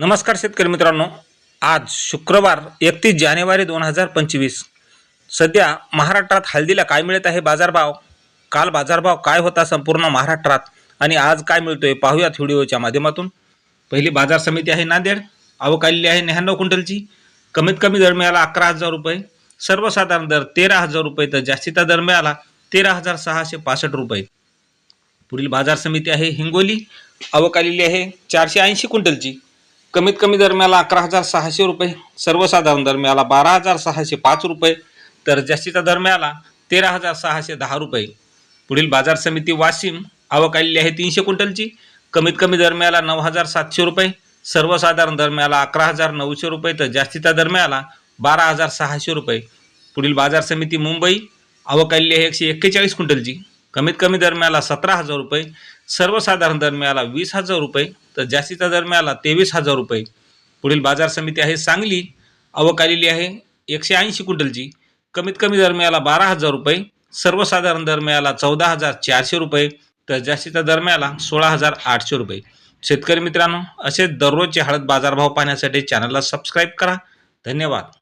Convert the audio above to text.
नमस्कार शेतकरी मित्रांनो. आज शुक्रवार एकतीस जानेवारी दोन हजार पंचवीस. सध्या महाराष्ट्रात हळदीला काय मिळत आहे बाजारभाव? काल बाजारभाव काय होता संपूर्ण महाराष्ट्रात? आणि आज काय मिळतोय पाहूयात व्हिडिओच्या माध्यमातून. पहिली बाजार समिती आहे नांदेड. अवकालेली आहे न्याण्णव क्विंटलची. कमीत कमी दर मिळाला अकरा हजार रुपये. सर्वसाधारण दर तेरा हजार रुपये तर जास्तीचा दर मिळाला तेरा हजार सहाशे पासष्ट रुपये. पुढील बाजार समिती आहे हिंगोली. अवकालेली आहे चारशे ऐंशी क्विंटलची. कमीत कमी दरम्याला अकरा हजार सहाशे रुपये सर्वसाधारण दरम्याला बारा हजार सहाशे पाच रुपये तर जास्तीचा दरम्याला तेरा हजार सहाशे दहा रुपये. पुढील बाजार समिती वाशिम आवक आलेली आहे तीनशे क्विंटलची. कमीत कमी दरम्याला नऊ हजार सातशे रुपये सर्वसाधारण दरम्याला अकरा हजार नऊशे रुपये तर जास्तीचा दरम्याला बारा हजार सहाशे रुपये. पुढील बाजार समिती मुंबई आवक आलेली आहे एकशे एक्केचाळीस क्विंटलची. कमीत कमी दर मिळाला सतरा हजार रुपये सर्वसाधारण दर मिळाला वीस हजार रुपये तर जास्तीचा दर मिळाला तेवीस हजार रुपये. पुढील बाजार समिती आहे सांगली आवक आलेली आहे एकशे ऐंशी क्विंटलची. कमीत कमी दर मिळाला बारा हजार रुपये सर्वसाधारण दर मिळाला चौदा हजार चारशे रुपये तर जास्तीचा दर मिळाला सोळा हजार आठशे रुपये. शेतकरी मित्रांनो असे दररोजचे हळद बाजारभाव पाहण्यासाठी चॅनलला सबस्क्राईब करा. धन्यवाद.